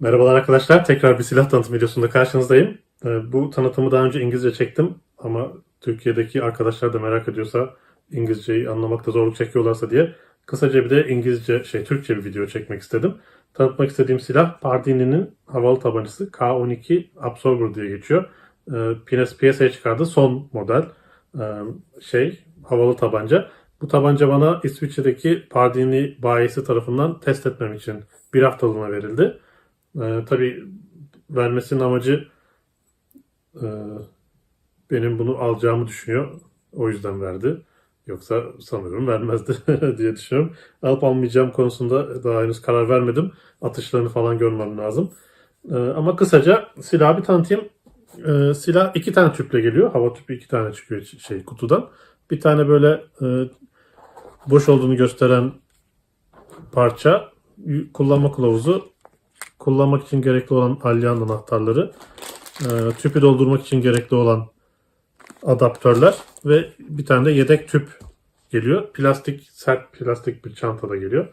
Merhabalar arkadaşlar. Tekrar bir silah tanıtım videosunda karşınızdayım. Ee, Bu tanıtımı daha önce İngilizce çektim ama Türkiye'deki arkadaşlar da merak ediyorsa İngilizceyi anlamakta zorluk çekiyorlarsa diye kısaca bir de İngilizce şey Türkçe bir video çekmek istedim. Tanıtmak istediğim silah Pardini'nin havalı tabancası K12 Absorber diye geçiyor. Ee, Pines piyasaya çıkardığı son model ee, şey havalı tabanca. Bu tabanca bana İsviçre'deki Pardini bayisi tarafından test etmem için bir haftalığına verildi. Ee, tabii vermesinin amacı e, benim bunu alacağımı düşünüyor. O yüzden verdi. Yoksa sanıyorum vermezdi diye düşünüyorum. Alıp almayacağım konusunda daha henüz karar vermedim. Atışlarını falan görmem lazım. Ee, ama kısaca silahı bir tanıtayım. Ee, silah iki tane tüple geliyor. Hava tüpü iki tane çıkıyor şey kutudan. Bir tane böyle e, boş olduğunu gösteren parça, kullanma kılavuzu, kullanmak için gerekli olan alyan anahtarları, e, tüpü doldurmak için gerekli olan adaptörler ve bir tane de yedek tüp geliyor. Plastik, sert plastik bir çantada geliyor.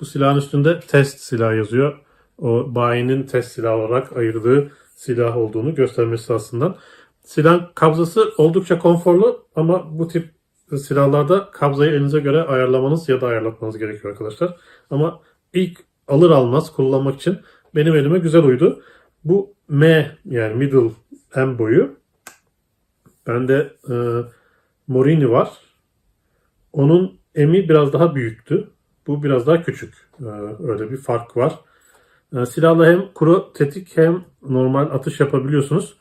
Bu silahın üstünde test silah yazıyor. O bayinin test silah olarak ayırdığı silah olduğunu göstermesi aslında. Silahın kabzası oldukça konforlu ama bu tip silahlarda kabzayı elinize göre ayarlamanız ya da ayarlatmanız gerekiyor arkadaşlar. Ama ilk alır almaz kullanmak için benim elime güzel uydu. Bu M yani middle M boyu. Bende e, Morini var. Onun M'i biraz daha büyüktü. Bu biraz daha küçük. E, öyle bir fark var. E, silahla hem kuru tetik hem normal atış yapabiliyorsunuz.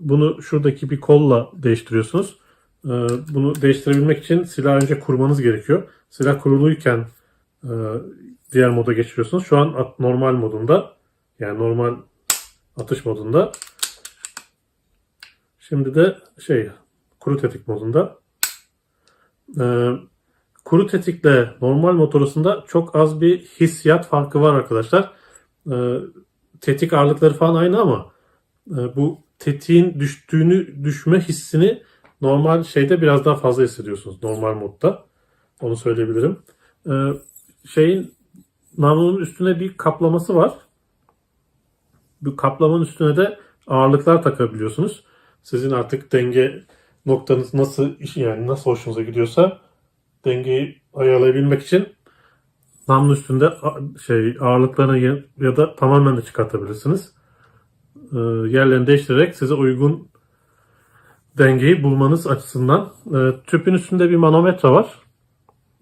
Bunu şuradaki bir kolla değiştiriyorsunuz. E, bunu değiştirebilmek için silah önce kurmanız gerekiyor. Silah kuruluyken e, diğer moda geçiriyorsunuz. Şu an normal modunda yani normal atış modunda. Şimdi de şey kuru tetik modunda. Ee, kuru tetikle normal motorusunda çok az bir hissiyat farkı var arkadaşlar. Ee, tetik ağırlıkları falan aynı ama e, bu tetiğin düştüğünü düşme hissini normal şeyde biraz daha fazla hissediyorsunuz normal modda. Onu söyleyebilirim. Ee, şeyin namlunun üstüne bir kaplaması var. Bu kaplamanın üstüne de ağırlıklar takabiliyorsunuz. Sizin artık denge noktanız nasıl yani nasıl hoşunuza gidiyorsa dengeyi ayarlayabilmek için namlu üstünde şey ağırlıklarını ya- da tamamen de çıkartabilirsiniz. Ee, yerlerini değiştirerek size uygun dengeyi bulmanız açısından. Ee, tüpün üstünde bir manometre var.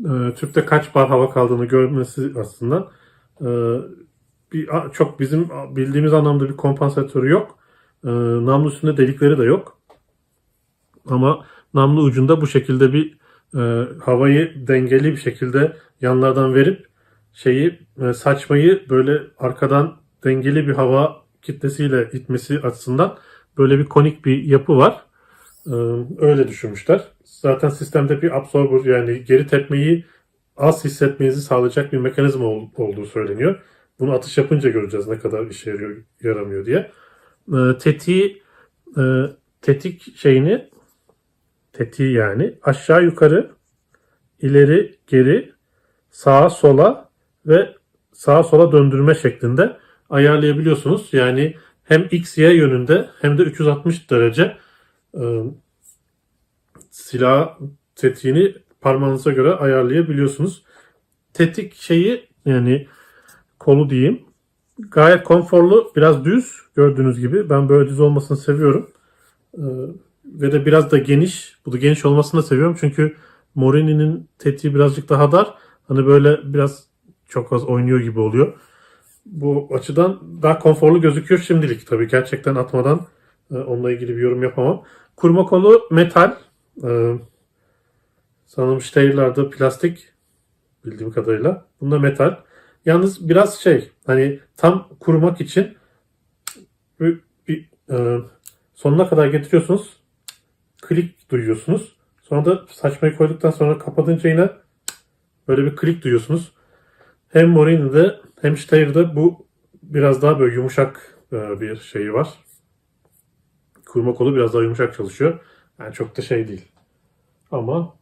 Ee, tüpte kaç bar hava kaldığını görmesi açısından. Ee, bir, çok bizim bildiğimiz anlamda bir kompansatörü yok. Ee, namlu üstünde delikleri de yok. Ama namlu ucunda bu şekilde bir e, havayı dengeli bir şekilde yanlardan verip şeyi e, saçmayı böyle arkadan dengeli bir hava kitlesiyle itmesi açısından böyle bir konik bir yapı var. Ee, öyle düşünmüşler. Zaten sistemde bir absorber yani geri tepmeyi az hissetmenizi sağlayacak bir mekanizma ol- olduğu söyleniyor. Bunu atış yapınca göreceğiz ne kadar işe yarıyor, yaramıyor diye. Ee, tetiği e, tetik şeyini tetiği yani aşağı yukarı ileri geri sağa sola ve sağa sola döndürme şeklinde ayarlayabiliyorsunuz. Yani hem x y yönünde hem de 360 derece e, silah tetiğini parmağınıza göre ayarlayabiliyorsunuz. Tetik şeyi yani kolu diyeyim. Gayet konforlu, biraz düz gördüğünüz gibi. Ben böyle düz olmasını seviyorum. Ee, ve de biraz da geniş. Bu da geniş olmasını da seviyorum çünkü Morini'nin tetiği birazcık daha dar. Hani böyle biraz çok az oynuyor gibi oluyor. Bu açıdan daha konforlu gözüküyor şimdilik. Tabii gerçekten atmadan e, onunla ilgili bir yorum yapamam. Kurma kolu metal. Ee, sanırım Steyer'larda plastik bildiğim kadarıyla. Bunda metal. Yalnız biraz şey hani tam kurumak için bir, bir, e, sonuna kadar getiriyorsunuz. Klik duyuyorsunuz. Sonra da saçmayı koyduktan sonra kapatınca yine böyle bir klik duyuyorsunuz. Hem Morini'de hem Steyer'de bu biraz daha böyle yumuşak e, bir şeyi var. Kurma kolu biraz daha yumuşak çalışıyor. Yani çok da şey değil. Ama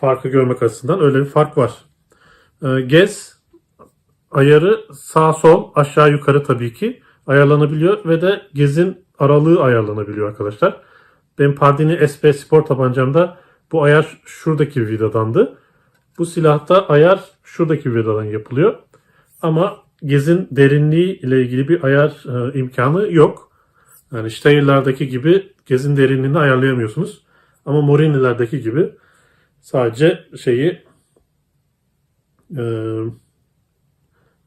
farkı görmek açısından öyle bir fark var. Ee, Gez ayarı sağ sol aşağı yukarı tabii ki ayarlanabiliyor ve de gezin aralığı ayarlanabiliyor arkadaşlar. Benim Pardini SP Spor tabancamda bu ayar şuradaki vidadandı. Bu silahta ayar şuradaki vidadan yapılıyor. Ama gezin derinliği ile ilgili bir ayar e, imkanı yok. Yani Steyer'lardaki gibi gezin derinliğini ayarlayamıyorsunuz. Ama Morini'lerdeki gibi sadece şeyi e,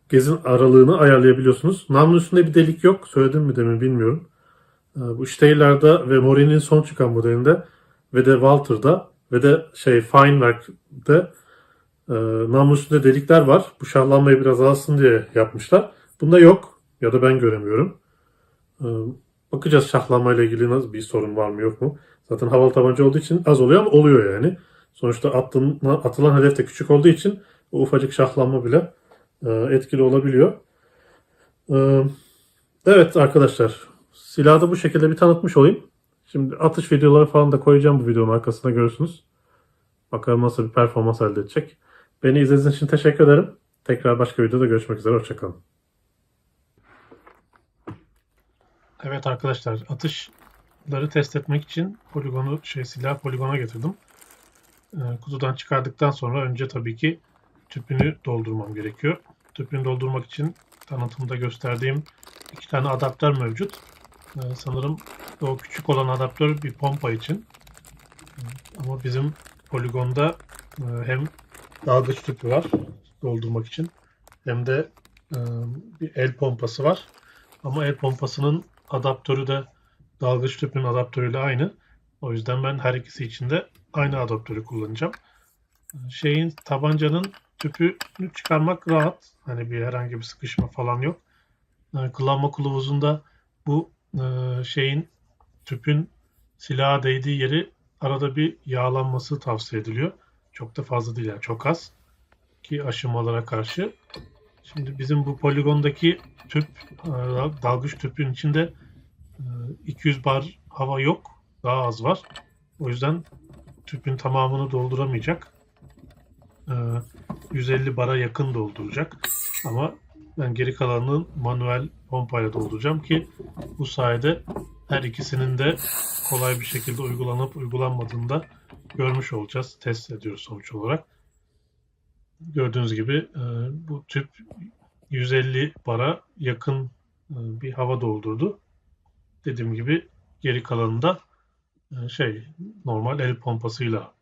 gezin aralığını ayarlayabiliyorsunuz. Namlunun üstünde bir delik yok. Söyledim mi demin bilmiyorum. E, bu Steyer'larda ve Morini'nin son çıkan modelinde ve de Walter'da ve de şey Feinwerk'te e, namlunun üstünde delikler var. Bu şahlanmayı biraz azalsın diye yapmışlar. Bunda yok ya da ben göremiyorum. E, bakacağız şahlanmayla ilgili nasıl bir sorun var mı yok mu. Zaten havalı tabanca olduğu için az oluyor ama oluyor yani. Sonuçta attığın, atılan hedef de küçük olduğu için o ufacık şahlanma bile e, etkili olabiliyor. E, evet arkadaşlar silahı da bu şekilde bir tanıtmış olayım. Şimdi atış videoları falan da koyacağım bu videonun arkasına görürsünüz. Bakalım nasıl bir performans elde edecek. Beni izlediğiniz için teşekkür ederim. Tekrar başka videoda görüşmek üzere. Hoşçakalın. Evet arkadaşlar atışları test etmek için poligonu şey silah poligona getirdim. Ee, kutudan çıkardıktan sonra önce tabii ki tüpünü doldurmam gerekiyor. Tüpünü doldurmak için tanıtımda gösterdiğim iki tane adaptör mevcut. Ee, sanırım o küçük olan adaptör bir pompa için. Ee, Ama bizim poligonda e, hem dalgıç tüpü var doldurmak için hem de e, bir el pompası var. Ama el pompasının adaptörü de dalgıç tüpünün adaptörüyle aynı. O yüzden ben her ikisi için de aynı adaptörü kullanacağım. Şeyin tabancanın tüpünü çıkarmak rahat. Hani bir herhangi bir sıkışma falan yok. Yani kullanma kılavuzunda bu e, şeyin tüpün silaha değdiği yeri arada bir yağlanması tavsiye ediliyor. Çok da fazla değil yani çok az ki aşınmalara karşı. Şimdi bizim bu poligondaki tüp e, dalgıç tüpün içinde e, 200 bar hava yok. Daha az var. O yüzden tüpün tamamını dolduramayacak. E, 150 bara yakın dolduracak. Ama ben geri kalanını manuel pompayla dolduracağım ki bu sayede her ikisinin de kolay bir şekilde uygulanıp uygulanmadığını da görmüş olacağız. Test ediyoruz sonuç olarak. Gördüğünüz gibi e, bu tüp 150 bara yakın e, bir hava doldurdu. Dediğim gibi geri kalanında şey normal el pompasıyla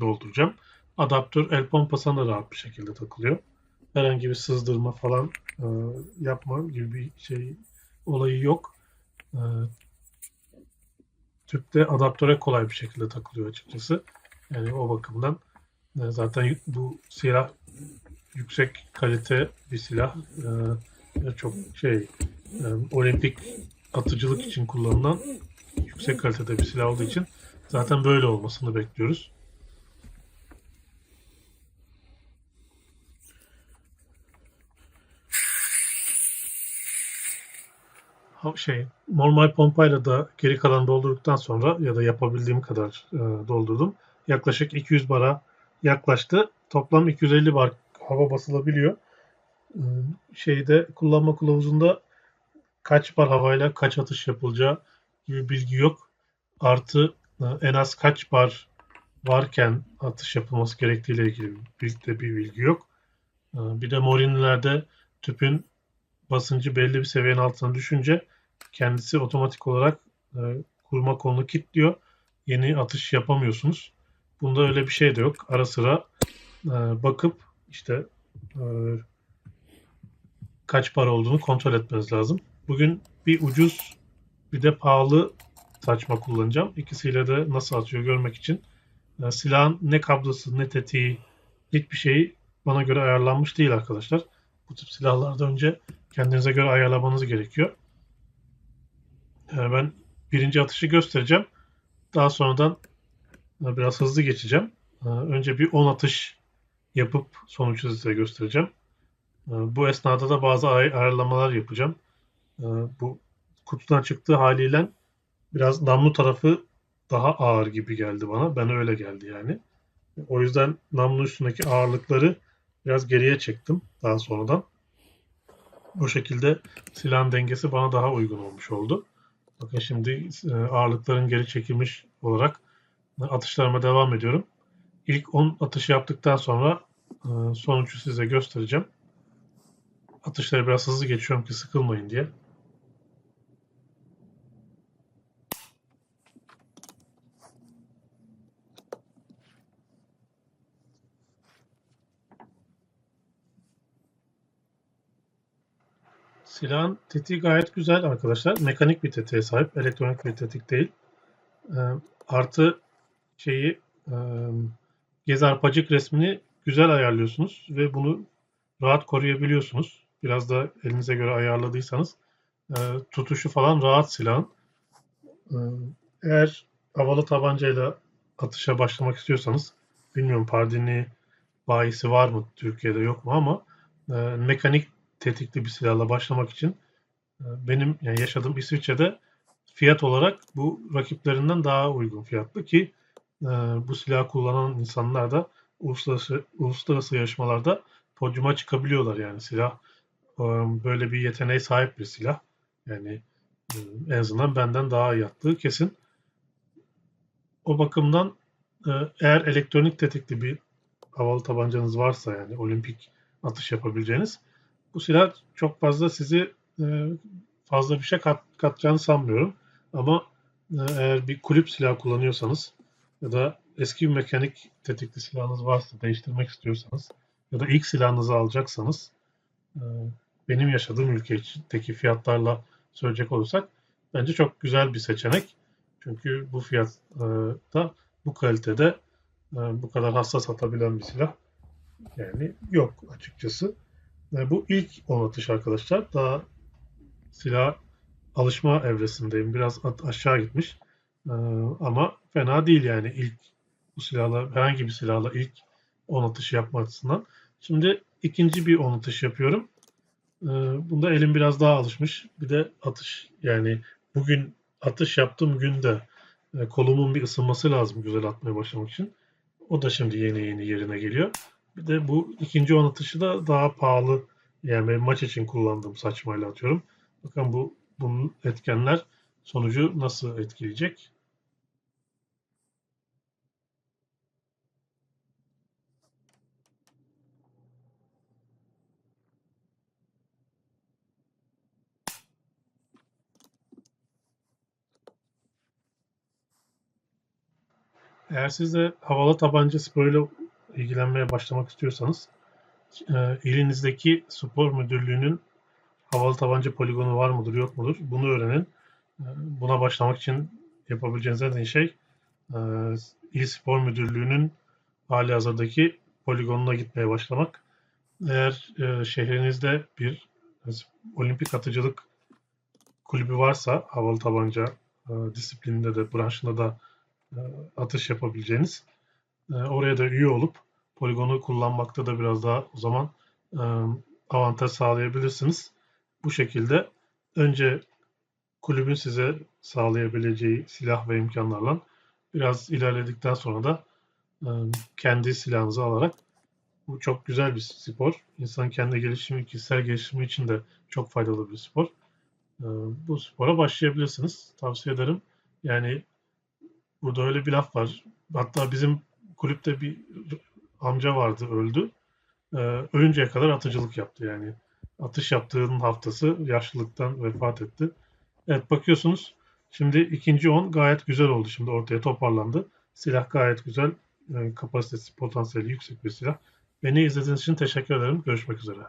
dolduracağım. Adaptör el pompasına rahat bir şekilde takılıyor. Herhangi bir sızdırma falan e, yapma gibi bir şey olayı yok. E, tüpte adaptöre kolay bir şekilde takılıyor açıkçası. Yani o bakımdan e, zaten bu silah yüksek kalite bir silah. E, çok şey e, olimpik atıcılık için kullanılan yüksek kalitede bir silah olduğu için zaten böyle olmasını bekliyoruz. Şey normal pompayla da geri kalan doldurduktan sonra ya da yapabildiğim kadar e, doldurdum. Yaklaşık 200 bara yaklaştı. Toplam 250 bar hava basılabiliyor. E, şeyde kullanma kılavuzunda kaç bar havayla kaç atış yapılacağı gibi bilgi yok. Artı e, en az kaç bar varken atış yapılması gerektiğiyle ilgili bir, de bir bilgi yok. E, bir de Morinilerde tüpün basıncı belli bir seviyenin altına düşünce kendisi otomatik olarak e, kurma kolunu kilitliyor. Yeni atış yapamıyorsunuz. Bunda öyle bir şey de yok. Ara sıra bakıp işte kaç para olduğunu kontrol etmeniz lazım. Bugün bir ucuz bir de pahalı saçma kullanacağım. İkisiyle de nasıl atıyor görmek için. E, silahın ne kablosu ne tetiği hiçbir şeyi bana göre ayarlanmış değil arkadaşlar. Bu tip silahlarda önce kendinize göre ayarlamanız gerekiyor. E, ben birinci atışı göstereceğim. Daha sonradan e, biraz hızlı geçeceğim. E, Önce bir 10 atış yapıp sonucu size göstereceğim. Bu esnada da bazı ay- ayarlamalar yapacağım. Bu kutudan çıktığı haliyle biraz namlu tarafı daha ağır gibi geldi bana. Ben öyle geldi yani. O yüzden namlu üstündeki ağırlıkları biraz geriye çektim daha sonradan. Bu şekilde silahın dengesi bana daha uygun olmuş oldu. Bakın şimdi e, ağırlıkların geri çekilmiş olarak atışlarıma devam ediyorum. İlk 10 atışı yaptıktan sonra e, sonucu size göstereceğim. Atışları biraz hızlı geçiyorum ki sıkılmayın diye. Silahın tetiği gayet güzel arkadaşlar. Mekanik bir tetiğe sahip. Elektronik bir tetik değil. E, artı şeyi e, arpacık resmini güzel ayarlıyorsunuz ve bunu rahat koruyabiliyorsunuz. Biraz da elinize göre ayarladıysanız e, tutuşu falan rahat silahın. E, eğer havalı tabancayla atışa başlamak istiyorsanız bilmiyorum Pardini bayisi var mı Türkiye'de yok mu ama e, mekanik tetikli bir silahla başlamak için e, benim yani yaşadığım İsviçre'de fiyat olarak bu rakiplerinden daha uygun fiyatlı ki e, bu silah kullanan insanlar da uluslararası, uluslararası yarışmalarda podyuma çıkabiliyorlar yani silah e, böyle bir yeteneğe sahip bir silah. Yani en azından benden daha iyi yaptığı kesin. O bakımdan eğer elektronik tetikli bir havalı tabancanız varsa yani olimpik atış yapabileceğiniz bu silah çok fazla sizi fazla bir şey kat, katacağını sanmıyorum. Ama eğer bir kulüp silah kullanıyorsanız ya da eski bir mekanik tetikli silahınız varsa değiştirmek istiyorsanız ya da ilk silahınızı alacaksanız benim yaşadığım ülkedeki fiyatlarla söyleyecek olursak bence çok güzel bir seçenek. Çünkü bu fiyatta bu kalitede bu kadar hassas atabilen bir silah yani yok açıkçası. Bu ilk 10 atış arkadaşlar. Daha silah alışma evresindeyim. Biraz aşağı gitmiş. Ama fena değil yani ilk bu silahla herhangi bir silahla ilk 10 atış yapma açısından. Şimdi ikinci bir 10 atış yapıyorum. Bunda elim biraz daha alışmış. Bir de atış yani bugün atış yaptığım günde kolumun bir ısınması lazım güzel atmaya başlamak için. O da şimdi yeni yeni yerine geliyor. Bir de bu ikinci 10 atışı da daha pahalı. Yani ben maç için kullandığım saçmayla atıyorum. Bakın bu bunun etkenler sonucu nasıl etkileyecek? Eğer siz de havalı tabanca sporuyla ilgilenmeye başlamak istiyorsanız e, ilinizdeki spor müdürlüğünün havalı tabanca poligonu var mıdır yok mudur bunu öğrenin. E, buna başlamak için yapabileceğiniz en iyi şey e, İl Spor Müdürlüğü'nün hali hazırdaki poligonuna gitmeye başlamak. Eğer e, şehrinizde bir e, olimpik atıcılık kulübü varsa havalı tabanca e, disiplininde de branşında da e, atış yapabileceğiniz e, oraya da üye olup poligonu kullanmakta da biraz daha o zaman e, avantaj sağlayabilirsiniz. Bu şekilde önce kulübün size sağlayabileceği silah ve imkanlarla biraz ilerledikten sonra da e, kendi silahınızı alarak bu çok güzel bir spor. İnsanın kendi gelişimi, kişisel gelişimi için de çok faydalı bir spor. E, bu spora başlayabilirsiniz. Tavsiye ederim. Yani burada öyle bir laf var. Hatta bizim kulüpte bir amca vardı öldü. Ee, ölünceye kadar atıcılık yaptı yani. Atış yaptığının haftası yaşlılıktan vefat etti. Evet bakıyorsunuz şimdi ikinci 10 gayet güzel oldu. Şimdi ortaya toparlandı. Silah gayet güzel. E, kapasitesi, potansiyeli yüksek bir silah. Beni izlediğiniz için teşekkür ederim. Görüşmek üzere.